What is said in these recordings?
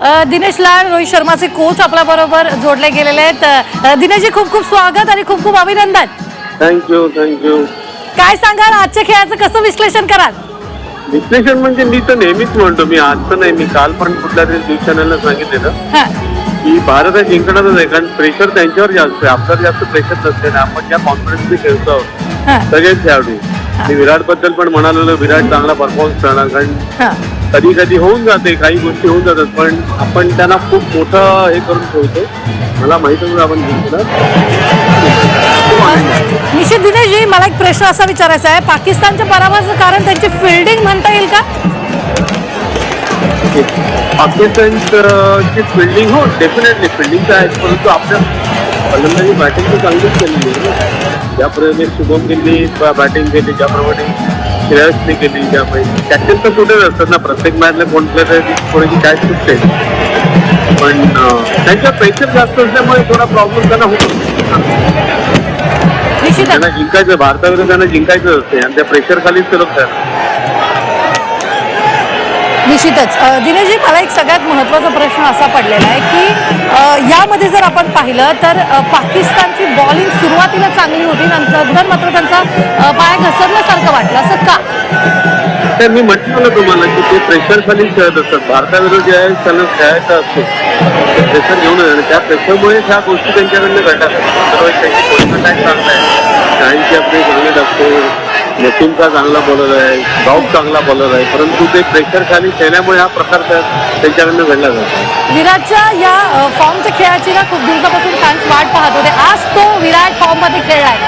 दिनेश लाड रोहित शर्माचे कोच आपल्या बरोबर जोडले गेलेले आहेत. दिनेशजी खूप खूप स्वागत आणि खूप खूप अभिनंदन. थँक्यू थँक्यू काय सांगाल? आजच्या खेळाचं कसं विश्लेषण कराल? विश्लेषण म्हणजे मी तर नेहमीच म्हणतो मी आजचं नाही मी काल पण कुठल्या तरी न्यूज चॅनलला सांगितलेलं. हा. की भारत हा जिंकणारच आहे कारण प्रेशर त्यांच्यावर जास्त आहे. आपल्यावर जास्त प्रेशर नसते ना आपण ज्या कॉन्फिडन्सने खेळतो आहोत सगळेच खेळाडू. मी विराटबद्दल पण म्हणालेलो विराट चांगला परफॉर्मन्स करणार कारण हा. कधी कधी होऊन जाते काही गोष्टी होऊन जातात पण आपण त्यांना खूप मोठं हे करून ठेवतो. मला माहीत होतं आपण निश्चित दिनेशजी मला एक प्रश्न असा विचारायचा आहे. पाकिस्तानच्या पराभवाचं कारण त्यांची फिल्डिंग म्हणता येईल का? पाकिस्तानची फिल्डिंग हो डेफिनेटली फिल्डिंग आहे परंतु आपल्या फलंदाजी बॅटिंग तर चांगलीच केलेली आहे. ज्याप्रमाणे शुभम गिलनी बॅटिंग केली ज्याप्रमाणे श्रेयसने केली ज्याप्रमाणे कॅप्टन तर कुठेच असतात ना प्रत्येक मॅचला कोणत्या तरी थोडीशी कॅच सुटते पण त्यांच्या प्रेशर जास्त असल्यामुळे थोडा प्रॉब्लेम त्यांना होतो. त्यांना जिंकायचं भारताविरुद्ध त्यांना जिंकायचं असते आणि त्या प्रेशर खालीच ते लोक. निश्चितच. दिनेशजी मला एक सगळ्यात महत्त्वाचा प्रश्न असा पडलेला आहे की यामध्ये जर आपण पाहिलं तर पाकिस्तानची बॉलिंग सुरुवातीला चांगली होती नंतर मात्र त्यांचा अ, पाय घसरल्यासारखं वाटलं. असं का? तर मी म्हटलं ना तुम्हाला की ते प्रेशर खाली खेळत असतात. भारताविरुद्ध जे आहे त्यांना खेळायचं असतो. प्रेशर घेऊन आणि त्या प्रेशरमुळे ह्या गोष्टी त्यांच्याकडनं घडतात. त्यांची कोणी काय चांगला आहे? शाहींची आपली गणित असते नसीमचा चांगला बॉलर आहे गौफ चांगला बॉलर आहे परंतु ते प्रेशर खाली खेळल्यामुळे हा प्रकार त्या- त्यांच्याकडनं घडला जातो. विराटच्या या फॉर्मच्या खेळाची ना खूप दिवसापासून फॅन्स वाट पाहत होते. आज तो विराट फॉर्ममध्ये खेळलाय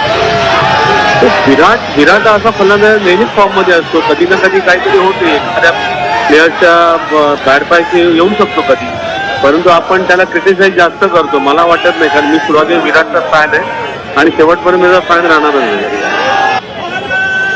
तो विराट विराट असा फलंदाज नेहमीच फॉर्ममध्ये असतो. कधी ना कधी काहीतरी होते. एखाद्या प्लेअरच्या बॅड पायचे येऊ शकतो कधी. परंतु आपण त्याला क्रिटिसाइज जास्त करतो. मला वाटत नाही कारण मी सुरुवातीला विराटचा फॅन आहे. आणि शेवटपर्यंत माझा फॅन राहणारच आहे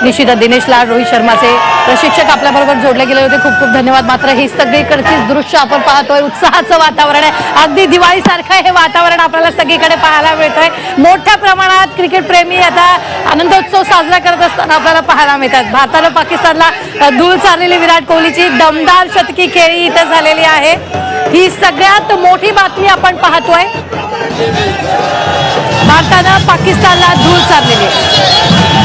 निश्चित दिनेश लाड रोहित शर्माचे प्रशिक्षक आपल्याबरोबर जोडले गेले होते. खूप खूप धन्यवाद. मात्र ही सगळीकडचीच दृश्य आपण पाहतोय. उत्साहाचं वातावरण आहे. अगदी दिवाळीसारखं हे वातावरण आपल्याला सगळीकडे पाहायला मिळतंय. मोठ्या प्रमाणात क्रिकेटप्रेमी आता आनंदोत्सव साजरा करत असताना आपल्याला पाहायला मिळतात. भारतानं पाकिस्तानला धूळ चाललेली विराट कोहलीची दमदार शतकी खेळी इथं झालेली आहे. ही सगळ्यात मोठी बातमी आपण पाहतोय. भारतानं पाकिस्तानला धूळ चाललेली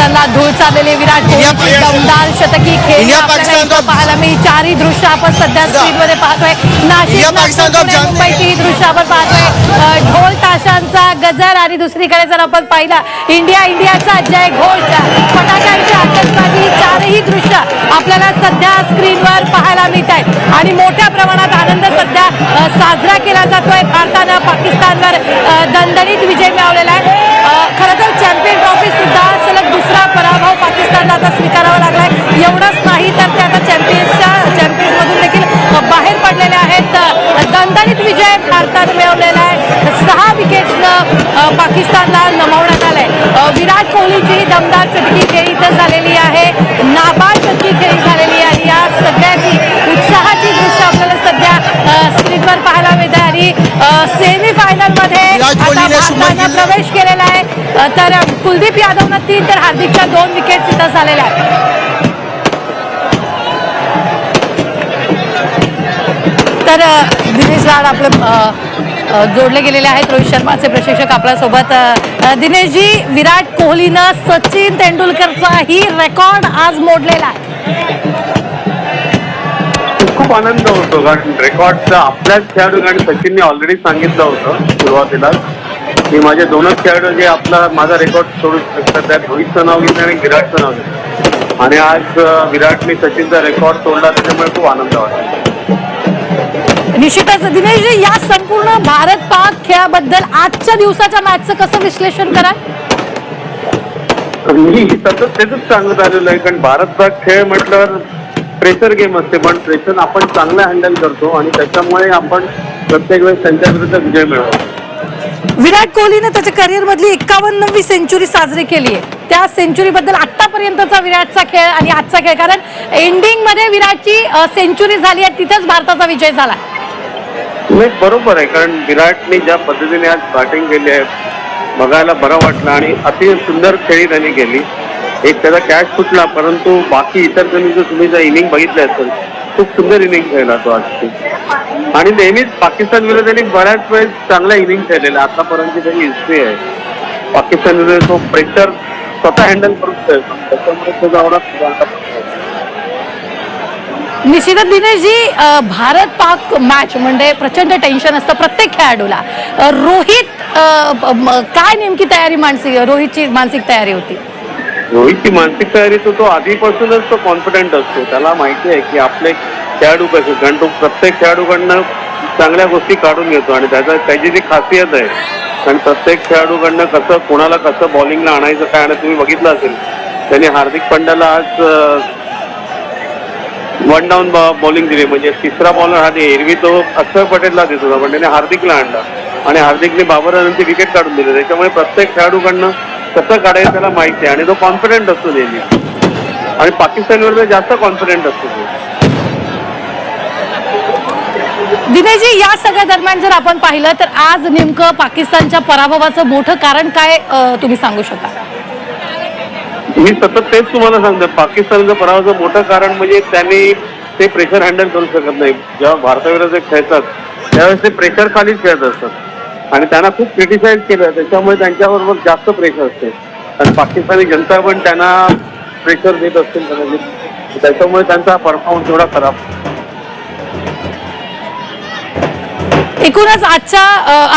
पाकिस्तानला धूळ चाललेली विराट कोहलीची दमदार शतकी खेळी पाहायला मी चारही दृश्य आपण सध्या स्क्रीनमध्ये पाहतोय. नाशिक मुंबईची ही दृश्य आपण पाहतोय. ढोल ताशांचा गजर आणि दुसरीकडे जर आपण पाहिलं इंडिया इंडियाचा जय घोष. फटाक्यांची आतषबाजी ही चारही दृश्य आपल्याला सध्या स्क्रीनवर पाहायला मिळत आहेत. आणि मोठ्या प्रमाणात आनंद सध्या साजरा केला जातोय. भारतानं पाकिस्तानवर दणदणीत विजय मिळवलेला आहे. प्रवेश केलेला आहे. तर कुलदीप यादवनं तीन तर हार्दिकच्या दोन विकेट सिद्ध झालेल्या आहेत. तर दिनेश लाड आपले जोडले गेलेले आहेत. रोहित शर्माचे प्रशिक्षक आपल्यासोबत. दिनेशजी विराट कोहलीनं सचिन तेंडुलकरचाही रेकॉर्ड आज मोडलेला आहे. खूप आनंद होतो कारण रेकॉर्डचा आपल्याच खेळाडू आणि सचिनने ऑलरेडी सांगितलं होतं सुरुवातीला की माझे दोनच खेळाडू जे आपला माझा रेकॉर्ड सोडू शकतात त्यात रोहितचं नाव घेतलं आणि विराटचं नाव घेतलं. आणि आज विराटने सचिनचा रेकॉर्ड तोडला त्याच्यामुळे खूप आनंद वाटतो निश्चितच दिनेशजी या संपूर्ण भारत पाक खेळाबद्दल आजच्या दिवसाच्या मॅचचं कसं विश्लेषण करा मी सतत तेच सांगत आलेलो आहे कारण भारतचा खेळ म्हटल्यावर प्रेशर गेम असते पण प्रेशर आपण चांगला हँडल करतो आणि त्याच्यामुळे आपण प्रत्येक वेळेस त्यांच्या विरुद्ध विजय मिळवतो. विराट कोहलीने त्याच्या करिअर मधली एकावन्नवी सेंचुरी साजरी केली आहे त्या सेंचुरीबद्दल बद्दल आतापर्यंतचा विराटचा खेळ आणि आजचा खेळ कारण एंडिंगमध्ये विराटची सेंचुरी झाली आहे तिथेच भारताचा विजय झाला. नाही बरोबर आहे कारण विराटने ज्या पद्धतीने आज बॅटिंग केली आहे बघायला बरं वाटलं आणि अति सुंदर खेळी त्यांनी केली. एक त्याचा कॅच फुटला परंतु बाकी इतर त्यांनी जर तुम्ही जर इनिंग बघितलं तर खूप सुंदर इनिंग खेळला तो आजची आणि नेहमीच पाकिस्तान विरुद्ध त्यांनी बऱ्याच वेळेस चांगला इनिंग खेळलेला. आतापर्यंत त्याची हिस्ट्री आहे पाकिस्तान विरुद्ध तो प्रेशर स्वतः हँडल करून खेळतो. त्याच्यामुळे तो जावडा निश्चितच दिनेशजी भारत पाक मॅच म्हणजे प्रचंड टेन्शन असतं प्रत्येक खेळाडूला. रोहित काय नेमकी तयारी मानसिक रोहितची मानसिक तयारी होती? रोहितची मानसिक तयारी तो तो आधीपासूनच तो कॉन्फिडंट असतो. त्याला माहिती आहे की आपले खेळाडू कसे कारण तो प्रत्येक खेळाडूकडनं चांगल्या गोष्टी काढून घेतो आणि त्याचा त्याची जी खासियत आहे कारण प्रत्येक खेळाडूकडनं कसं कोणाला कसं बॉलिंगला आणायचं काय आणि तुम्ही बघितलं असेल. त्यांनी हार्दिक पंड्याला आज वन डाऊन बॉलिंग दिली. म्हणजे तिसरा बॉलर हा एरवी तो अक्षर पटेलला देत होता पण त्याने हार्दिकला आणला. आणि हार्दिकने बाबर आनंदची विकेट काढून दिली. त्याच्यामुळे प्रत्येक खेळाडूकडनं कसं काढायचं त्याला माहिती आहे. आणि तो कॉन्फिडंट असतो नेहमी. आणि पाकिस्तान विरुद्ध जास्त कॉन्फिडंट असतो तो. दिनेशजी या सगळ्या दरम्यान जर आपण पाहिलं तर आज नेमकं पाकिस्तानच्या पराभवाचं मोठं कारण काय तुम्ही सांगू शकाल? मी सतत तेच तुम्हाला सांगतो पाकिस्तानचं पराभवाचं मोठं कारण म्हणजे त्यांनी ते प्रेशर हँडल करू शकत नाही. जेव्हा भारताविरुद्ध ते खेळतात त्यावेळेस ते प्रेशर खालीच खेळत असतात. आणि त्यांना खूप क्रिटिसाइज केलं. त्याच्यामुळे त्यांच्याबरोबर जास्त प्रेशर असते. आणि पाकिस्तानी जनता पण त्यांना प्रेशर देत असते. कदाचित त्याच्यामुळे त्यांचा परफॉर्मन्स एवढा खराब. एकूणच आजच्या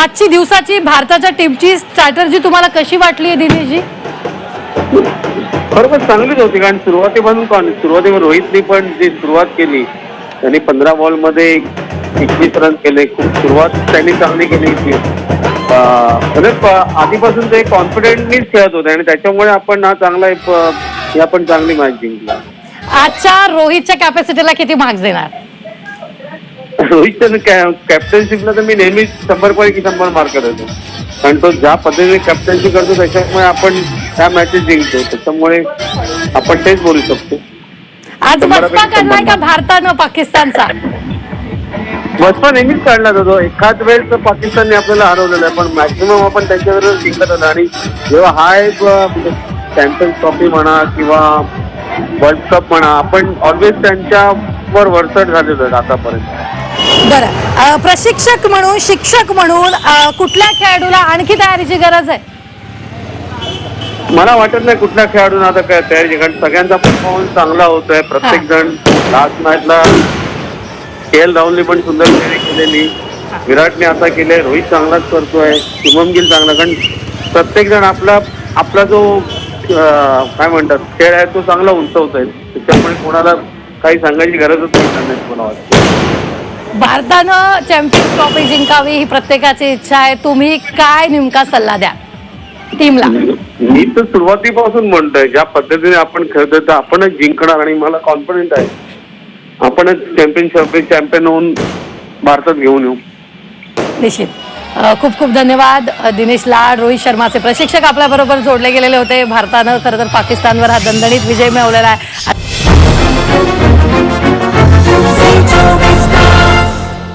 आजची दिवसाची भारताच्या टीमची स्ट्रॅटर्जी तुम्हाला कशी वाटली आहे दिनेशजी? बरोबर चांगलीच होती. कारण सुरुवातीपासून कोण सुरुवातीवर रोहितने पण जी सुरुवात केली त्यांनी पंधरा बॉलमध्ये एकवीस रन केले खूप सुरुवात त्यांनी चांगली केली म्हणजे आधीपासून ते कॉन्फिडेंटलीच खेळत होते आणि त्याच्यामुळे आपण हा चांगला ही आपण चांगली मॅच जिंकला. आजच्या रोहितच्या कॅपॅसिटीला किती मार्क्स देणार? रोहितच्या कॅप्टन्शिपला तर मी नेहमीच शंभर पैकी शंभर मार्क देतो कारण तो ज्या पद्धतीने कॅप्टन्सी करतो त्याच्यामुळे आपण त्या मॅचेस जिंकतो. त्याच्यामुळे आपण तेच बोलू शकतो. आज. भारतानं पाकिस्तानचा? वचपा नेहमीच काढला जातो. एखाद वेळेस तर पाकिस्तानने आपल्याला हरवलेलं आहे. पण मॅक्सिमम आपण त्यांच्यावर जिंकत होतो आणि जेव्हा हा एक चॅम्पियन्स ट्रॉफी म्हणा किंवा वर्ल्ड कप म्हणा आपण ऑलवेज त्यांच्यावर वरचढ झालेलो आहे आतापर्यंत. बरं. प्रशिक्षक म्हणून शिक्षक म्हणून कुठल्या खेळाडूला आणखी तयारीची गरज आहे? मला वाटत नाही कुठल्या खेळाडूंना आता काय तयारी कारण सगळ्यांचा परफॉर्मन्स चांगला होतोय. प्रत्येक जण लास्ट मॅचला के एल राहुलने पण सुंदर खेळी केलेली विराटने आता केले रोहित चांगलाच करतोय शुभम गिल चांगला. कारण प्रत्येक जण आपला आपला जो अं, काय म्हणतात खेळ आहे तो चांगला उंचवतोय. त्याच्यामुळे कोणाला काही सांगायची गरजच नाही नाही मला वाटतं. भारतानं चॅम्पियन्स ट्रॉफी जिंकावी ही प्रत्येकाची इच्छा आहे. तुम्ही काय नेमका सल्ला द्या? टीमला मी तर सुरुवातीपासून म्हणतोय ज्या पद्धतीने आपण खेळतोय तर आपणच जिंकणार आणि मला कॉन्फिडंट आहे. आपणच चॅम्पियनशिप चॅम्पियन होऊन भारतात घेऊन येऊ. निश्चित. खूप खूप धन्यवाद दिनेश लाड रोहित शर्माचे प्रशिक्षक आपल्याबरोबर जोडले गेलेले होते. भारतानं खरं तर पाकिस्तानवर हा दणदणीत विजय मिळवलेला आहे.